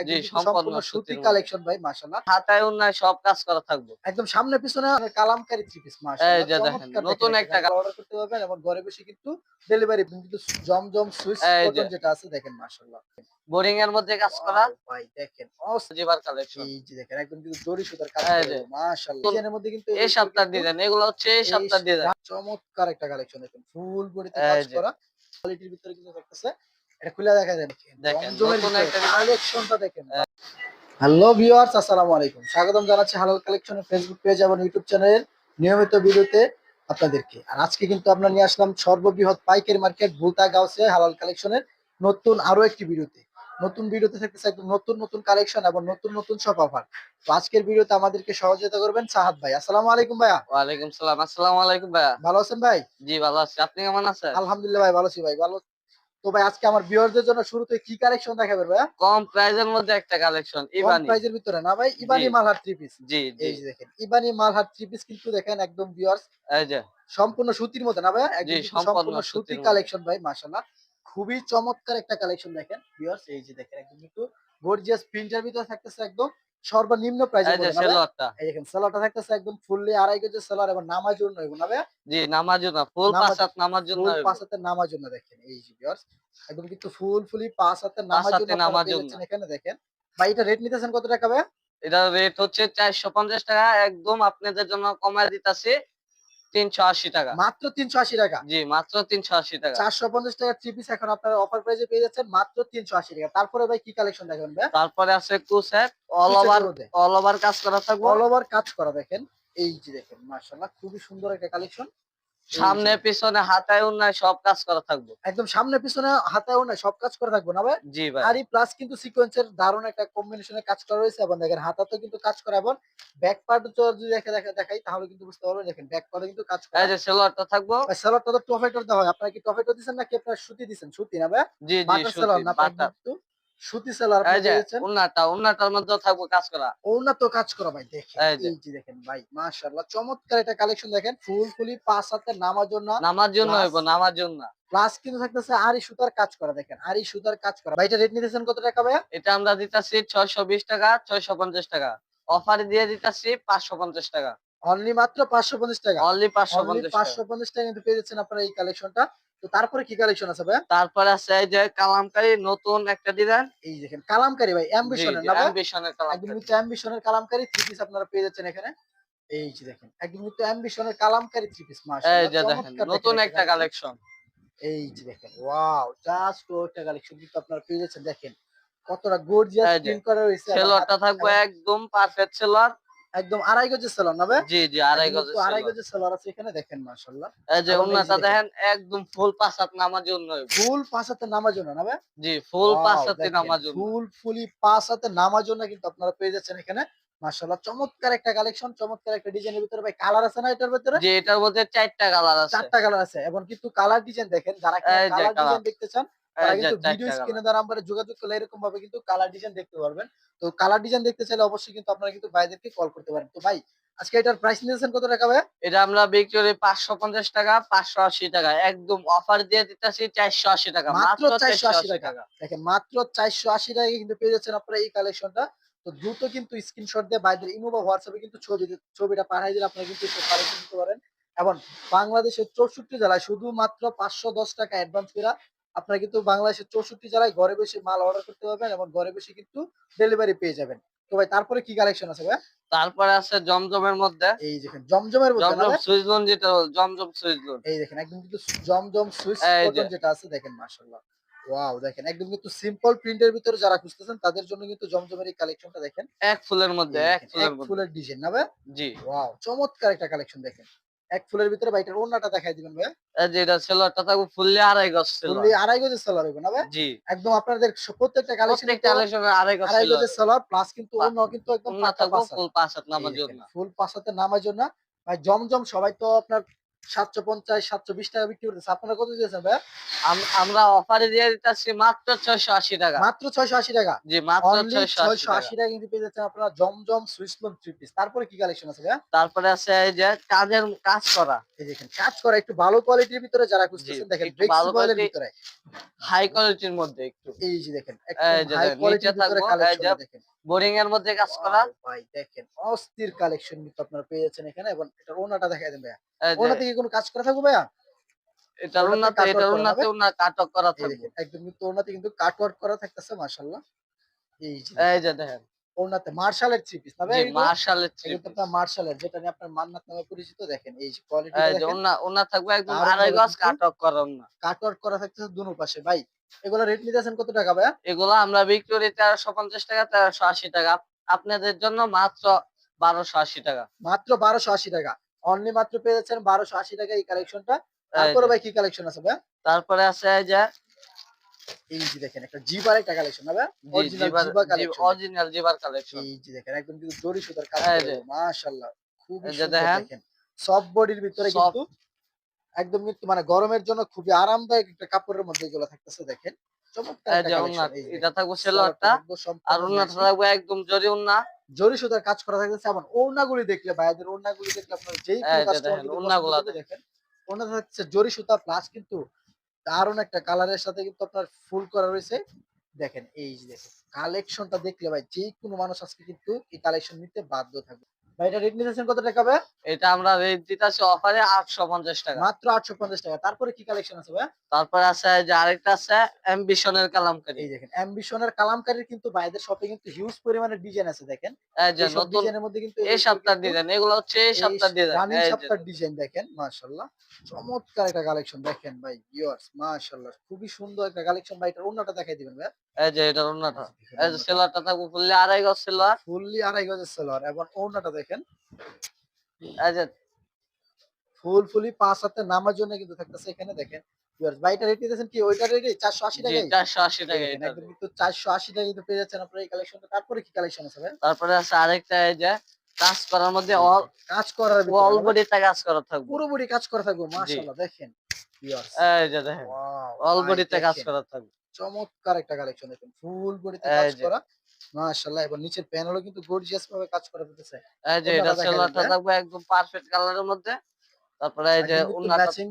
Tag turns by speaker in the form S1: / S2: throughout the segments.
S1: একদম
S2: সম্পূর্ণ
S1: সম্পূর্ণ সুতি কালেকশন ভাই মাশাআল্লাহ।
S2: হাতায় উন্নয় সব কাজ করা থাকব।
S1: একদম সামনে পিছনে কালামকারী থ্রি পিস
S2: এই যে দেখেন, নতুন একটা
S1: অর্ডার করতে পারবেন এবং ঘরে বসে কিন্তু ডেলিভারি কিন্তু জমজম কটন যেটা আছে দেখেন মাশাআল্লাহ।
S2: বোরিং এর মধ্যে কাজ করা।
S1: ভাই দেখেন অস্থির
S2: কালেকশন
S1: এই যে দেখেন একদম কিন্তু জরি সুতার কাজ মাশাআল্লাহ।
S2: তো
S1: মধ্যে কিন্তু
S2: এই সপ্তাহ ডিজাইন এগুলো হচ্ছে এই
S1: এই
S2: সপ্তাহ ডিজাইন
S1: চমৎকার একটা কালেকশন দেখেন ফুল বডিতে কাজ করা। কোয়ালিটির ভিতরে কিন্তু থাকতেছে। এটা খুলে দেখা যায়
S2: দেখেন।
S1: কালেকশনটা দেখেন। হ্যালো ভিউয়ার্স আসসালামু আলাইকুম। স্বাগতম জানাচ্ছি হালাল কালেকশনের ফেসবুক পেজ এবং ইউটিউব চ্যানেলের নিয়মিত ভিডিওতে আপনাদেরকে। আর আজকে কিন্তু আমরা নিয়ে আসলাম সর্ববৃহৎ পাইকারি মার্কেট ভুলতা গাউসে হালাল কালেকশনের নতুন আরও একটি ভিডিওতে। নতুন ভিডিওতে থাকতেছে একদম নতুন নতুন কালেকশন এবং নতুন নতুন সব অফার তো আজকের ভিডিওতে আমাদেরকে সহযোগিতা করবেন সাহাদ ভাই। আসসালামু আলাইকুম ভাইয়া।
S2: ওয়ালাইকুম সালাম। আসসালামু আলাইকুম ভাইয়া।
S1: ভালো আছেন ভাই?
S2: জি ভালো আছি। আপনি কেমন আছেন?
S1: আলহামদুলিল্লাহ ভাই ভালো আছি ভাই। ভালো তো ভাই আজকে আমার ভিউয়ারদের জন্য শুরুতে কি কালেকশন দেখাবেন ভাইয়া
S2: কম প্রাইজের মধ্যে একটা কালেকশন
S1: কম
S2: ইবানি।
S1: প্রাইজের ভিতরে না ভাই? ইবানি। মালহার থ্রি পিস
S2: জি জি।
S1: এই যে দেখেন ইবানি মালহার থ্রি পিস কিন্তু দেখেন একদম ভিউয়ার্স
S2: এই যে।
S1: সম্পূর্ণ সুতির মধ্যে না ভাই? একদম
S2: সম্পূর্ণ সুতির
S1: সুতি কালেকশন ভাই মাশাআল্লাহ। খুবই চমৎকার একটা কালেকশন দেখেন ভিউয়ার্স এই যে দেখেন একদম কিন্তু গর্জিয়াস প্রিন্টার ভিতরে থাকতেছে একদম। সর্বনিম্ন প্রাইসে
S2: এই যে সেলোয়ারটা।
S1: এই দেখেন সেলারটা থাকতেছে একদম ফুললি আড়াই গজের সেলার এবং নামার জন্য এগুলো না
S2: জি নামার জন্য ফুল পাঁচ হাত নামার জন্য
S1: ফুল পাঁচ হাতে নামার জন্য দেখেন এই যে ভিউয়ার্স একদম কিন্তু ফুল ফুলি পাঁচ হাতে নামার
S2: হাতে
S1: জন্য
S2: নামার জন্য।
S1: এখানে দেখেন। ভাই এটা রেট নিতেছেন কত টাকা ভাই?
S2: এটা রেট হচ্ছে চারশো পঞ্চাশ টাকা। একদম আপনাদের জন্য কমায় দিতেছি। তিনশো আশি টাকা।
S1: মাত্র তিনশো আশি টাকা?
S2: জি মাত্র তিনশো আশি টাকা।
S1: চারশো পঞ্চাশ টাকা থ্রি পিস এখন আপনারা অফার প্রাইসে পেয়ে যাচ্ছেন মাত্র তিনশো আশি টাকা। তারপরে ভাই কি কালেকশন দেখেন ভাই?
S2: তারপরে আছে কুসেট অল ওভার অল ওভার কাজ করা থাকবে।
S1: অল ওভার কাজ করা দেখেন। এই যে দেখেন মার্শাল্লাহ খুবই সুন্দর একটা কালেকশন
S2: সামনে পিছনে হাতায় উন্নয় সব কাজ করা থাকব।
S1: একদম সামনে পিছনে হাতায়ও না সব কাজ করে থাকব না ভাই?
S2: জি ভাই।
S1: আরই প্লাস কিন্তু সিকোয়েন্সের দারুণ একটা কম্বিনেশনে কাজ করা রয়েছে এবং দেখেন হাতাতেও কিন্তু কাজ করা এবং ব্যাক পার্ট যদি দেখে দেখে দেখাই তাহলে কিন্তু বুঝতে পারবেন দেখেন ব্যাক পার্টে কিন্তু কাজ করা।
S2: এই যে সেলোয়ারটা থাকব।
S1: সেলারটা তো টফেটর দেওয়া হয়। আপনারা কি টফেটর দিচ্ছেন নাকি আপনারা সুতি দিচ্ছেন সুতি না ভাই?
S2: জি জি সুতি
S1: না আপনারা কিন্তু সুতি সেলার
S2: উন্নাটা উন্নাটার থাকব কাজ করা।
S1: উন্নত কাজ করা ভাই দেখেন।
S2: এই যে।
S1: দেখেন ভাই মাশাআল্লাহ চমৎকার একটা কালেকশন দেখেন। ফুল ফুলি পাঁচ হাতে নামার জন্য।
S2: নামার জন্য হইব নামার জন্য।
S1: প্লাস কিন্তু থাকতেছে আরি সুতার কাজ করা দেখেন। আরি সুতার কাজ করা। ভাই এটা রেট নিতেছেন কত টাকা ভাইয়া?
S2: এটা আমরা দিতাছি ছয়শো বিশ টাকা ছয়শো পঞ্চাশ টাকা। অফার দিয়ে দিতাছি পাঁচশো পঞ্চাশ টাকা।
S1: অনলি মাত্র পাঁচশো পঞ্চাশ টাকা।
S2: অনলি টাকা।
S1: কিন্তু পেয়ে যাচ্ছেন আপনারা এই কালেকশনটা তো তারপরে কি কালেকশন আছে ভাই
S2: তারপরে আছে এই যে কালামকারী নতুন একটা ডিজাইন
S1: এই দেখেন কালামকারী ভাই অ্যাম্বিশনের না
S2: অ্যাম্বিশনের
S1: একদম
S2: কালামকারী।
S1: কিন্তু অ্যাম্বিশনের কালামকারী থ্রি পিস আপনারা পেয়ে যাচ্ছেন এখানে। এই যে দেখেন একদম কিন্তু অ্যাম্বিশনের কালামকারী থ্রি পিস মাশাআল্লাহ এই
S2: যে দেখেন নতুন একটা কালেকশন
S1: এই যে দেখেন ওয়াও জাস্ট একটা কালেকশন কিন্তু আপনারা পেয়ে যাচ্ছেন। দেখেন কতটা গর্জিয়াস প্রিন্ট করা রয়েছে এবং
S2: সেলোয়ারটা থাকবে একদম পারফেক্ট সেলোয়ার
S1: একদম আড়াই গজের সেলার না
S2: জি জি আড়াই গজের
S1: আড়াই গজের সেলার আছে এখানে দেখেন মাশাআল্লাহ।
S2: এই যে উন্নাটা
S1: দেখেন।
S2: একদম ফুল পাঁচ হাত নামার জন্য
S1: ফুল পাঁচ হাতে নামার জন্য না
S2: জি ফুল পাঁচ
S1: Wow,
S2: হাতে
S1: দেখেন,
S2: নামার জন্য
S1: ফুল ফুলি পাঁচ হাতে নামার জন্য কিন্তু আপনারা পেয়ে যাচ্ছেন এখানে। মাশাআল্লাহ চমৎকার একটা কালেকশন চমৎকার একটা ডিজাইনের ভিতরে। ভাই কালার আছে না এটার ভিতরে?
S2: যে এটার মধ্যে চারটা কালার আছে।
S1: চারটা কালার আছে এবং কিন্তু কালার ডিজাইন দেখেন যারা কালার ডিজাইন দেখতে চান তারা
S2: যে
S1: কিন্তু
S2: চারটা
S1: ভিডিও
S2: colour।
S1: স্ক্রিনে দ্বারা আমরা যোগাযোগ করলে এরকম ভাবে কিন্তু কালার ডিজাইন দেখতে পারবেন। তো কালার ডিজাইন দেখতে চাইলে অবশ্যই কিন্তু আপনারা কিন্তু ভাইদেরকে কল করতে পারেন। তো ভাই আজকে এটার প্রাইস নিয়েছেন কত টাকা ভাই
S2: এটা আমরা বিক্রি করি পাঁচশো পঞ্চাশ টাকা পাঁচশো আশি টাকা। একদম অফার দিয়ে দিতেছি চারশো আশি টাকা
S1: মাত্র
S2: মাত্র
S1: 480 টাকা।
S2: টাকা।
S1: দেখেন মাত্র চারশো আশি টাকায় কিন্তু পেয়ে যাচ্ছেন আপনারা এই কালেকশনটা তো দ্রুত কিন্তু স্ক্রিনশট দিয়ে বাইদের ইমো বা হোয়াটসঅ্যাপে কিন্তু ছবি ছবিটা পাঠিয়ে দিলে আপনারা কিন্তু কালেকশন দিতে পারেন। এবং বাংলাদেশের চৌষট্টি জেলায় শুধুমাত্র পাঁচশো দশ টাকা অ্যাডভান্স করে আপনারা কিন্তু বাংলাদেশের চৌষট্টি জেলায় ঘরে বসে মাল অর্ডার করতে পারবেন এবং ঘরে বসে কিন্তু ডেলিভারি পেয়ে যাবেন। তো ভাই তারপরে কি কালেকশন আছে ভাই
S2: তারপরে আছে জমজমের মধ্যে।
S1: এই দেখেন জমজমের
S2: জমজম সুইজলন যেটা জমজম সুইজলন
S1: এই দেখেন একদম কিন্তু জমজম সুইচ কটন যেটা আছে দেখেন মাশাআল্লাহ। ওয়াও দেখেন একদম কিন্তু সিম্পল প্রিন্টের ভিতরে যারা খুঁজতেছেন তাদের জন্য কিন্তু জমজমের এই কালেকশনটা দেখেন।
S2: এক ফুলের মধ্যে এক
S1: এক ফুলের ডিজাইন না ভাই?
S2: জি।
S1: ওয়াও চমৎকার একটা কালেকশন দেখেন। এক ফুলের ভিতরে ভাইটার ওন্নাটা দেখাই দিবেন ভাই
S2: এই যে এটা সেলোয়ারটা থাকবে ফুললি আড়াই গজ সেলোয়ার।
S1: ফুললি আড়াই গজের সেলার হবে না ভাই
S2: জি।
S1: একদম আপনাদের প্রত্যেকটা কালেকশন
S2: প্রত্যেকটা কালেকশন আড়াই গজ
S1: আড়াই গজের সেলার প্লাস কিন্তু অন্য কিন্তু একদম পাঁচা।
S2: ফুল পাঁচ হাত নামার জন্য।
S1: ফুল পাঁচাতে নামার জন্য। ভাই জমজম সবাই তো আপনার সাতশো পঞ্চাশ সাতশো বিশ টাকা বিক্রি করতেছে। আপনারা কত দিয়েছেন
S2: আমরা অফারে দিয়ে দিতেছি মাত্র ছয়শো আশি টাকা।
S1: মাত্র ছয়শো আশি টাকা?
S2: জি মাত্র ছয়শো আশি টাকা।
S1: কিন্তু পেয়ে যাচ্ছেন আপনারা জমজম সুইসলম থ্রি পিস তারপরে কি কালেকশন আছে
S2: তারপরে আছে এই যে কাজের কাজ করা।
S1: এই দেখেন কাজ করা একটু ভালো কোয়ালিটির ভিতরে যারা খুঁজতেছেন দেখেন
S2: ভালো quality-
S1: ভিতরে।
S2: হাই কোয়ালিটির মধ্যে একটু।
S1: এই যে দেখেন হাই কোয়ালিটির ভিতরে কালেকশন দেখেন।
S2: বোরিং এর মধ্যে কাজ করা।
S1: ভাই দেখেন অস্থির কালেকশন কিন্তু আপনারা পেয়ে যাচ্ছেন এখানে এবং এটা ওনাটা দেখাই দেন ভাইয়া।
S2: এই যে
S1: ওনা থেকে কোনো কাজ করা থাকবে ভাইয়া?
S2: এটার
S1: ওনাতে
S2: এটার
S1: হবে?
S2: উন্নত কাটক করা থাকবে।
S1: একদম কিন্তু ওনাতে কিন্তু কাটওয়ার্ক করা থাকতেছে মাশাআল্লাহ। এই যে
S2: দেখেন।
S1: ওনাতে মার্শালের থ্রি পিস না ভাই
S2: মার্শালের থ্রি
S1: এগুলো আপনার মার্শালের যেটা নিয়ে আপনার মান্নাত নামে পরিচিত দেখেন এই কোয়ালিটি
S2: ওন্না থাকবে একদম আড়াই গজ কাটক ওন্না
S1: কাটওয়ার্ক করা থাকতেছে দুনো পাশে। ভাই এগুলো রেট নিতেছেন কত টাকা ভাইয়া?
S2: এগুলো আমরা বিক্রি করি টাকা টাকা। আপনাদের জন্য মাত্র বারোশো আশি টাকা।
S1: মাত্র বারোশো আশি টাকা। অনলি মাত্র পেয়ে যাচ্ছেন বারোশো আশি টাকা এই কালেকশনটা তারপরে ভাই কি কালেকশন আছে ভাইয়া?
S2: তারপরে আছে যে
S1: এই যে দেখেন একটা জিবার একটা কালেকশন না অরিজিনাল জিবা কালেকশন
S2: অরিজিনাল জিবার কালেকশন
S1: এই যে দেখেন একদম কিন্তু জরি সুতার কাজ করা
S2: যে।
S1: মাশাআল্লাহ। খুবই
S2: এই দেখেন।
S1: দেখেন। সফট বডির ভিতরে কিন্তু একদম কিন্তু মানে গরমের জন্য খুবই আরামদায়ক একটা কাপড়ের মধ্যে এগুলো থাকতেছে দেখেন।
S2: এটা থাকবে। সেলোয়ারটা। আর। থাকবে একদম জরি উন্না।
S1: জরি সুতার কাজ করা থাকতেছে ওড়নাগুলি দেখলে ভাইদের ওড়নাগুলি দেখলে আপনার যেই কাস্টমার
S2: দেখেন,
S1: দেখেন। ওড়না থাকছে জরি সুতা প্লাস কিন্তু দারুণ একটা কালারের সাথে কিন্তু আপনার ফুল করা রয়েছে। দেখেন, এই দেখেন কালেকশনটা দেখলে ভাই যে কোনো মানুষ আজকে কিন্তু এই কালেকশন নিতে বাধ্য থাকবে। ভাই, এটা রেট নিতেছেন কত টাকা ভাই
S2: এটা আমরা রেট দিতেছি অফারে আটশো পঞ্চাশ টাকা।
S1: মাত্র আটশো পঞ্চাশ টাকা। তারপরে কি কালেকশন আছে ভাই
S2: তারপরে আছে যে আরেকটা আছে অ্যাম্বিশনের কালামকারি।
S1: এই দেখেন অ্যাম্বিশনের কালামকারীর কিন্তু ভাইদের শপে কিন্তু হিউজ পরিমাণে ডিজাইন আছে দেখেন।
S2: এই যে নতুন
S1: ডিজাইনের মধ্যে কিন্তু
S2: এই সপ্তাহ ডিজাইন এগুলো হচ্ছে এই সপ্তাহ ডিজাইন
S1: রানিং
S2: এই যে
S1: সপ্তাহ ডিজাইন দেখেন মাশাআল্লাহ। চমৎকার একটা কালেকশন দেখেন ভাই ভিউয়ার্স মাশাআল্লাহ। খুবই সুন্দর একটা কালেকশন ভাই এটার অন্যটা দেখাই দিবেন ভাই
S2: এই যে এটা ওন্নাটা এই যে সেলোয়ারটা থাকবে ফুললি আড়াই গজ সেলোয়ার
S1: ফুললি আড়াই গজের সেলার এবং ওড়নাটা দেখেন।
S2: এই যে
S1: ফুল ফুলি পাঁচ হাতে নামার জন্য কিন্তু থাকতেছে এখানে দেখেন। ভিউয়ার্স রেট দিতেছেন কি? ওইটা রেট 480
S2: জি
S1: টাকায়
S2: চারশো আশি টাকা
S1: দেখেন,
S2: এটা
S1: একদম কিন্তু 480 টাকা কিন্তু পেয়ে যাচ্ছেন আপনারা এই কালেকশনটা তারপরে কি কালেকশন আছে
S2: তারপরে আছে আরেকটা এই যে কাজ করার মধ্যে অল
S1: কাজ করার
S2: অল
S1: না?
S2: কাজ করা থাকবে।
S1: পুরোপুরি কাজ করা থাকবে মাশাআল্লাহ দেখেন ভিউয়ার্স
S2: এই যে দেখেন অল বডিতে কাজ। করা থাকবে।
S1: চমৎকার একটা কালেকশন দেখুন ফুল বডিতে কাজ করা। মাশাআল্লাহ এবং নিচের প্যানেলও কিন্তু গর্জিয়াস ভাবে কাজ করা হতেছে
S2: এই যে এটা
S1: দেখা
S2: সেলোয়ারটা থাকবে একদম পারফেক্ট কালারের মধ্যে। তারপরে এই যে উন্নাটা
S1: ম্যাচিং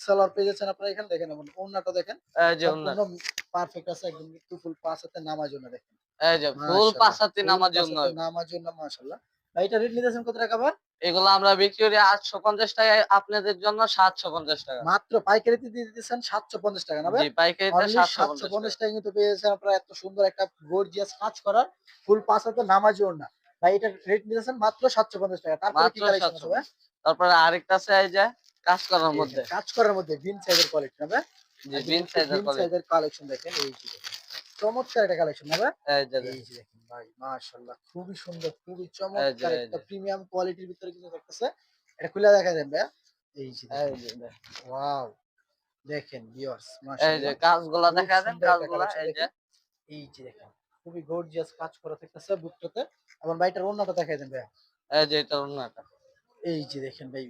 S1: সালোয়ার পেয়ে যাচ্ছেন আপনারা এখানে দেখেন এবং ওন্নাটা দেখেন।
S2: এই যে উন্না
S1: পারফেক্ট আছে একদম ফুল পাঁচ হাতে নামার জন্য দেখেন।
S2: এই যে ফুল পাঁচাতি নামার জন্য।
S1: হাতে নামার জন্য মাশাআল্লাহ। ভাই এটা রেট নিতেছেন কত টাকা ভাই
S2: এগুলো আমরা বিক্রি করি আটশো পঞ্চাশ টাকায় আপনাদের জন্য সাতশো পঞ্চাশ টাকা।
S1: মাত্র পাইকারিতে দিয়ে দিতেছেন 750 টাকা না ভাই?
S2: পাইকারিতে সাতশো
S1: সাতশো
S2: পঞ্চাশ
S1: পঞ্চাশ টাকা কিন্তু পেয়ে যাচ্ছেন আপনারা এত সুন্দর একটা গর্জিয়াস কাজ করা ফুল পাঁচ হাতে নামাজি ওড়না ভাই এটা রেট নিতেছেন মাত্র সাতশো পঞ্চাশ টাকা। তারপরে কি
S2: মাত্র
S1: কালেকশন আছে
S2: 750
S1: ভাই?
S2: তারপরে আরেকটা আছে এই যে কাজ করার মধ্যে।
S1: কাজ করার মধ্যে বিন সাইজের কোয়ালিটি না ভাই?
S2: বিন সাইজের
S1: কালেকশন দেখেন এই। চমৎকার একটা কালেকশন না ভাই?
S2: এই যে
S1: দেখেন ভাই মাশাআল্লাহ খুবই সুন্দর খুবই চমৎকার একটা প্রিমিয়াম কোয়ালিটির ভিতরে কিন্তু থাকতেছে এটা খুলে দেখা দেন ভাই এই যে
S2: দেখেন।
S1: ওয়াও দেখেন ভিউয়ার্স
S2: এই যে
S1: মাশাআল্লাহ
S2: কাজগুলা দেখা দেন কাজগুলা এই যে।
S1: দেখেন। এই যে দেখেন খুবই গর্জিয়াস কাজ করা থাকতেছে বুকটাতে আমার ভাইটার ওড়নাটা দেখাই দেন ভাই
S2: এই যে এটা উন্নাটা
S1: এই যে দেখেন ভাই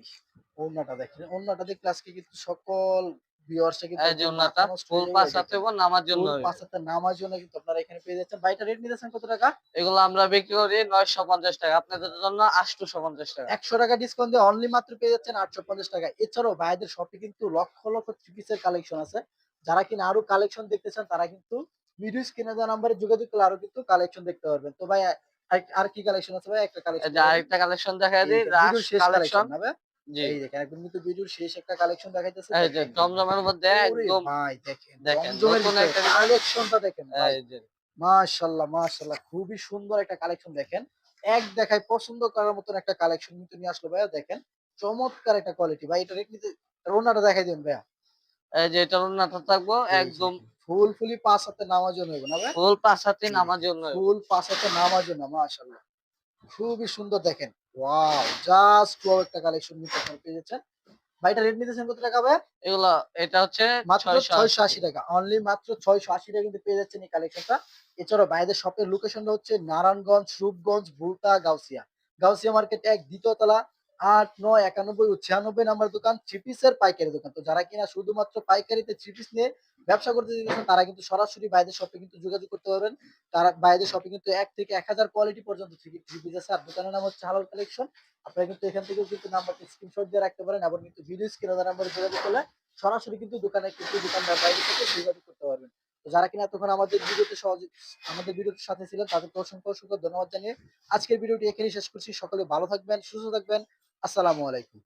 S1: ওড়নাটা দেখেন। ওড়নাটা দেখলে আজকে কিন্তু সকল ভিউয়ার্সরা কিন্তু
S2: এই যে
S1: একদম
S2: উন্নাটা
S1: মাথা নষ্ট
S2: ফুল পাঁচ
S1: যাবে
S2: নামার জন্য
S1: ফুল
S2: হইবে।
S1: নামার জন্য কিন্তু আপনারা এখানে পেয়ে যাচ্ছেন। ভাইটা রেট নিতেছেন কত টাকা?
S2: এগুলো আমরা বিক্রি করি নয়শো পঞ্চাশ টাকা আপনাদের জন্য আটশোশো পঞ্চাশ টাকা।
S1: একশো টাকা ডিসকাউন্ট দিয়ে অনলি মাত্র পেয়ে যাচ্ছেন আটশো পঞ্চাশ টাকা। এছাড়াও ভাইদের শপে কিন্তু লক্ষ লক্ষ থ্রি পিসের কালেকশন আছে। যারা কিনা আরও কালেকশন দেখতে চান তারা কিন্তু ভিডিও স্ক্রিনে দেওয়া নাম্বারে যোগাযোগ করলে আরও কিন্তু কালেকশন দেখতে পারবেন। তো ভাই আর- আর কি কালেকশন আছে ভাই? একটা কালেকশন
S2: আরেকটা কালেকশন দেখা দিই রাশ কালেকশন
S1: এই দেখেন একদম কিন্তু ভিডিওর শেষ একটা কালেকশন দেখাইতেছে
S2: এই যে জমজমের মধ্যে একদম
S1: ভাই দেখেন
S2: দেখেন, নতুন একটা
S1: কালেকশনটা দেখেন
S2: এই যে।
S1: মাশাল্লাহ মাশাল্লাহ খুবই সুন্দর একটা কালেকশন দেখেন। এক দেখায় পছন্দ করার মতন একটা কালেকশন কিন্তু নিয়ে আসলো ভাইয়া দেখেন। চমৎকার একটা কোয়ালিটি ভাই এটা রেট নিতে রোনাটা দেখাই দিন ভাইয়া।
S2: এই যে এটা উন্নাটা থাকব একদম
S1: দেখেন, ফুল ফুলি পাঁচ হাতে নামার জন্য না ভাই?
S2: ফুল পাঁচ হাতে নামার জন্য
S1: ফুল পাঁচ হাতে নামার জন্য খুবই সুন্দর দেখেন। ওয়াও জাস্ট ওয়াও একটা কালেকশন আপনারা পেয়ে যাচ্ছেন। ভাই এটা রেট নিতেছেন কত টাকা ভাই
S2: এগুলো এটা হচ্ছে
S1: মাত্র
S2: ছয়শো
S1: ছয়শো আশি টাকা। অনলি মাত্র ছয়শো আশি টাকা কিন্তু পেয়ে যাচ্ছেন এই কালেকশনটা এছাড়াও বাইরের শপের লোকেশনটা হচ্ছে নারায়ণগঞ্জ রূপগঞ্জ ভুলতা গাউসিয়া। গাউসিয়া মার্কেট এক দ্বিতীয় তলা আট নয় একানব্বই ও ছিয়ানব্বই নাম্বার দোকান চিপিসের পাইকারি দোকান। তো যারা কিনা শুধুমাত্র পাইকারিতে চিপিস পিস নিয়ে ব্যবসা করতে চাইছেন তারা কিন্তু সরাসরি বাইরের শপে কিন্তু যোগাযোগ করতে পারবেন। তারা বাইরের শপে কিন্তু এক থেকে এক হাজার কোয়ালিটি পর্যন্ত থ্রি দোকানের নাম হচ্ছে হালাল কালেকশন আপনারা কিন্তু এখান থেকেও কিন্তু নাম্বারটি স্ক্রিনশট দিয়ে রাখতে পারেন এবং কিন্তু ভিডিও স্ক্রিনে নাম্বারে যোগাযোগ করলে সরাসরি কিন্তু দোকানে কিন্তু দোকানদার বাইরে থেকে যোগাযোগ করতে পারবেন। যারা কিনা তখন আমাদের ভিডিওতে সহজে, আমাদের ভিডিওর সাথে ছিলেন, তাদেরকে অসংখ্য অসংখ্য ধন্যবাদ জানিয়ে আজকের ভিডিওটি এখানেই শেষ করছি। সকলে ভালো থাকবেন, সুস্থ থাকবেন। আসসালামু আলাইকুম।